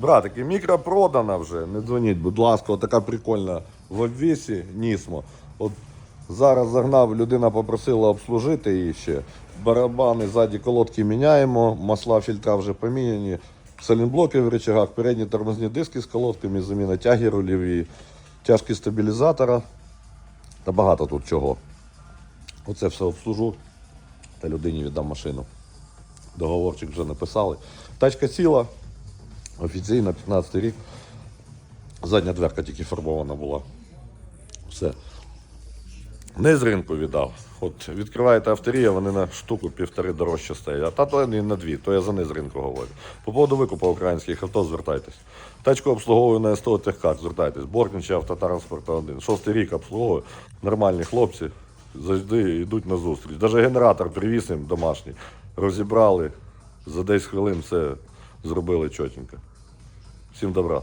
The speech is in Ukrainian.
Братики, мікро продана вже. Не дзвоніть, будь ласка, така прикольна в обвісі Нісмо. От зараз загнав, людина попросила обслужити її ще. Барабани ззаді колодки міняємо, масла фільтра вже поміняні. Салінблоки в речагах, передні тормозні диски з колодками, заміна тяги рульові, тяжкі стабілізатора. Та багато тут чого. Оце все обслужу та людині віддам машину. Договорчик вже написали. Тачка ціла, офіційно 15 рік. Задня дверка тільки фарбована була. Все. Не з ринку віддав. От відкриваєте авторія, вони на штуку півтори дорожче стоять. А та то не на дві, то я за не з ринку говорю. По поводу викупу українських авто звертайтесь. Тачку обслуговую на СТО Техкар, звертайтесь. Бортнича автотранспорт 1. Шостий рік обслуговую. Нормальні хлопці завжди йдуть на зустріч. Навіть генератор привіз їм домашній. Розібрали, за 10 хвилин все зробили чотенько. Всім добра.